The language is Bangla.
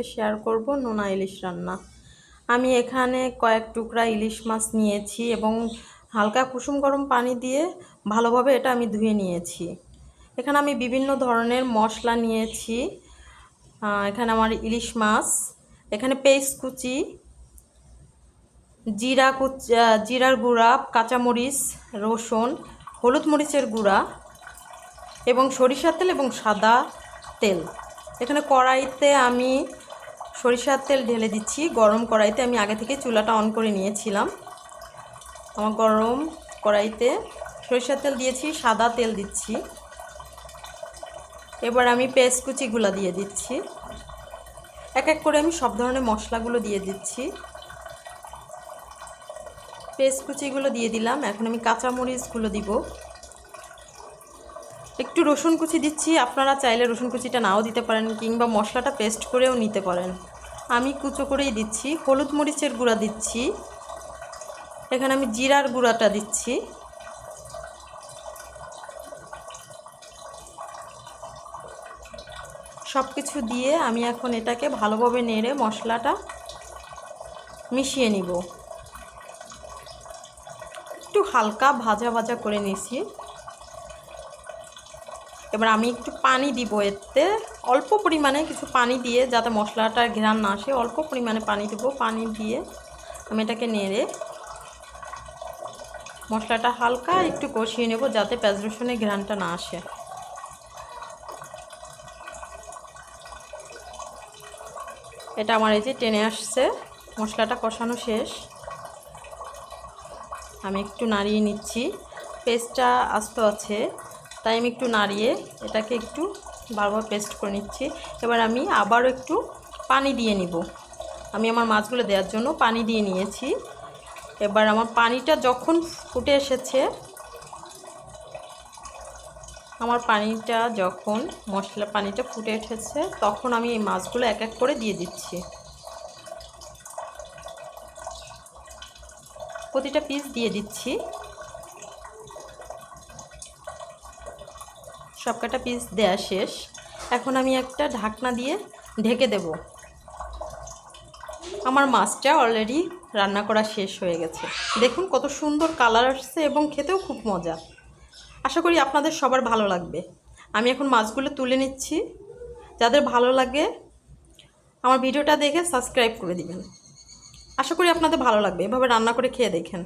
আজকে শেয়ার করব নোনা ইলিশ রান্না। আমি এখানে কয়েক টুকরা ইলিশ মাছ নিয়েছি এবং হালকা কুসুম গরম পানি দিয়ে ভালোভাবে এটা আমি ধুয়ে নিয়েছি। এখানে আমি বিভিন্ন ধরনের মশলা নিয়েছি। এখানে আমার ইলিশ মাছ, এখানে পেস্ট কুচি, জিরা কুচ জিরার গুঁড়া, কাঁচামরিচ, রসুন, হলুদ মরিচের গুঁড়া এবং সরিষার তেল এবং সাদা তেল। এখানে কড়াইতে আমি সরিষার তেল ঢেলে দিচ্ছি। গরম কড়াইতে আমি আগে থেকে চুলাটা অন করে নিয়েছিলাম। আমার গরম কড়াইতে সরিষার তেল দিয়েছি, সাদা তেল দিচ্ছি। এবার আমি পেস্ট কুচিগুলো দিয়ে দিচ্ছি। এক এক করে আমি সব ধরনের মশলাগুলো দিয়ে দিচ্ছি। পেস্ট কুচিগুলো দিয়ে দিলাম। এখন আমি কাঁচামরিচগুলো দিব। একটু রসুন কুচি দিচ্ছি। আপনারা চাইলে রসুন কুচিটা নাও দিতে পারেন কিংবা মশলাটা পেস্ট করেও নিতে পারেন। আমি কুচো করেই দিচ্ছি, হলুদ মরিচের গুঁড়া দিচ্ছি, এখানে আমি জিরার গুঁড়াটা দিচ্ছি। সব কিছু দিয়ে আমি এখন এটাকে ভালোভাবে নেড়ে মশলাটা মিশিয়ে নিব। একটু হালকা ভাজা ভাজা করে নিছি এবার আমি একটু পানি দিব এতে। অল্প পরিমাণে কিছু পানি দিয়ে যাতে মশলাটার ঘেরান না আসে, অল্প পরিমাণে পানি দেবো, পানি দিয়ে আমি এটাকে নেড়ে মশলাটা হালকা একটু কষিয়ে নেব যাতে পেঁয়াজ রসুনের ঘেরানটা না আসে। এটা আমার এই যে টেনে আসছে, মশলাটা কষানো শেষ। আমি একটু নাড়িয়ে নিচ্ছি। পেস্টটা আস্ত আছে। তাই আমি একটু নাড়িয়ে এটাকে একটু বারবার পেস্ট করে নিচ্ছি। এবার আমি আবারও একটু পানি দিয়ে নিব। আমি আমার মাছগুলো দেওয়ার জন্য পানি দিয়ে নিয়েছি। এবার আমার পানিটা যখন ফুটে এসেছে, আমার পানিটা যখন মশলা পানিটা ফুটে উঠেছে তখন আমি এই মাছগুলো এক এক করে দিয়ে দিচ্ছি। প্রতিটা পিস দিয়ে দিচ্ছি। সবকটা পিস দেয়া শেষ। এখন আমি একটা ঢাকনা দিয়ে ঢেকে দেব। আমার মাছটা অলরেডি রান্না করা শেষ হয়ে গেছে। দেখুন কত সুন্দর কালার আসছে এবং খেতেও খুব মজা। আশা করি আপনাদের সবার ভালো লাগবে। আমি এখন মাছগুলো তুলে নিচ্ছি। যাদের ভালো লাগে আমার ভিডিওটা দেখে সাবস্ক্রাইব করে দিবেন। আশা করি আপনাদের ভালো লাগবে। এভাবে রান্না করে খেয়ে দেখেন।